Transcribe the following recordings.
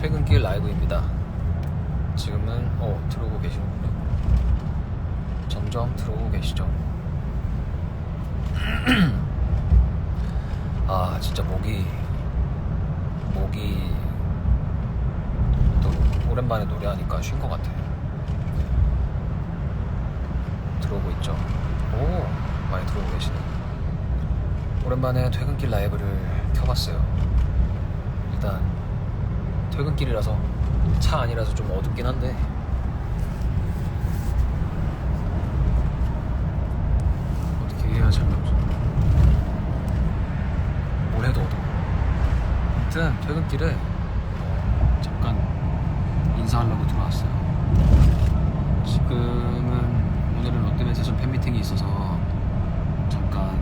퇴근길 라이브입니다. 지금은 어 들어오고 계시는군요. 점점 들어오고 계시죠. 아 진짜 목이 목이 또 오랜만에 노래하니까 쉰 것 같아. 들어오고 있죠. 오 많이 들어오고 계시네. 오랜만에 퇴근길 라이브를 켜봤어요. 일단 퇴근길이라서 차 안이라서 좀 어둡긴 한데 어떻게 해야 잘 나오죠? 뭘 해도 어두워. 아무튼 퇴근길에 어, 잠깐 인사하려고 들어왔어요. 지금은 오늘은 롯데메세션 팬미팅이 있어서 잠깐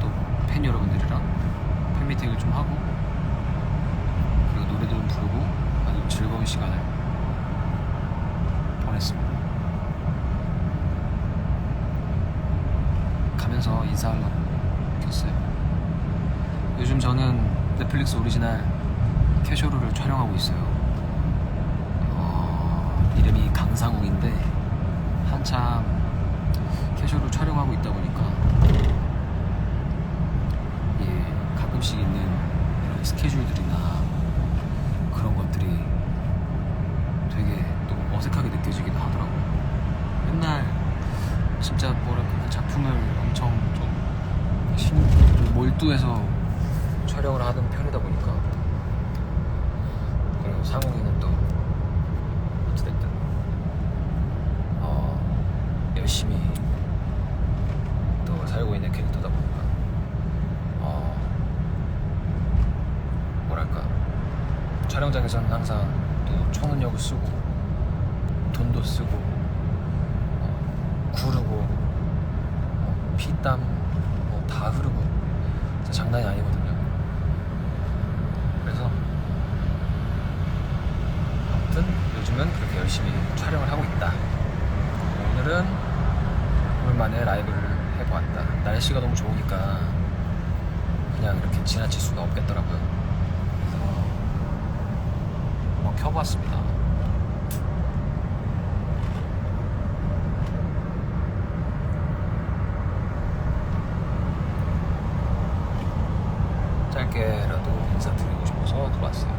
또 팬 여러분들이랑 팬미팅을 좀 하고 그리고 노래도 좀 부르고 아주 즐거운 시간을 보냈습니다. 가면서 인사하려고 켰어요. 요즘 저는 넷플릭스 오리지널 캐쇼루를 촬영하고 있어요. 어, 이름이 강상욱인데 한참 캐쇼루 촬영하고 있다 보니까 예, 가끔씩 있는 스케줄들이나 그런 것들이 되게 또 어색하게 느껴지기도 하더라고요. 맨날 진짜 뭐랄까 그 작품을 엄청 좀, 신, 좀 몰두해서 촬영을 하는 편이다 보니까. 그리고 상욱이는 또 어찌됐든 어, 열심히 또 살고 있는 캐릭터다 보니까 어, 뭐랄까. 촬영장에서는 항상 또 초능력을 쓰고 돈도 쓰고 어, 구르고 어, 피땀 뭐 다 흐르고 장난이 아니거든요. 그래서 아무튼 요즘은 그렇게 열심히 촬영을 하고 있다. 오늘은 오랜만에 라이브를 해보았다. 날씨가 너무 좋으니까 그냥 이렇게 지나칠 수가 없겠더라고요. 그래서 한번 켜보았습니다. 짧게라도 인사드리고 싶어서 들어왔어요.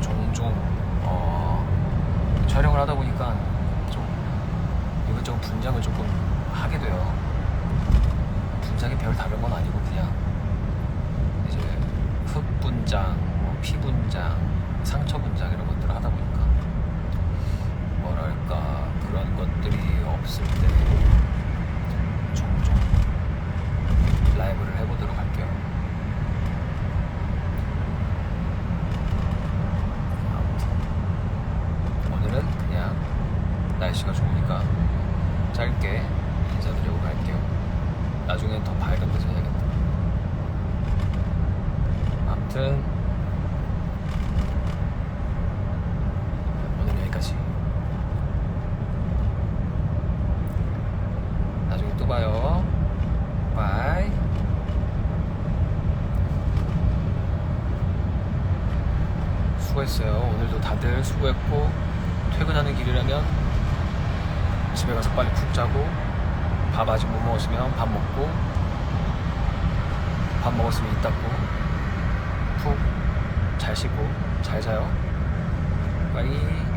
종종 어, 촬영을 하다 보니까 좀 이것저것 분장을 조금 하게 돼요. 분장이 별 다른 건 아니고 그냥 이제 흙 분장, 뭐 피 분장, 상처 분장 이런 것들을 하다 보니까 그런 것들이 없을 때 종종 라이브를 해보도록 할게요. 아무튼 오늘은 그냥 날씨가 좋으니까 짧게 인사드리고 갈게요. 나중엔 더 밝은 데서 해야겠다. 아무튼 오늘 여기까지. 나중에 또 봐요. 바이. 수고했어요. 오늘도 다들 수고했고 퇴근하는 길이라면 집에 가서 빨리 푹 자고 밥 아직 못 먹었으면 밥 먹고 밥 먹었으면 이따 푹잘 씻고 잘 자요. 빠이.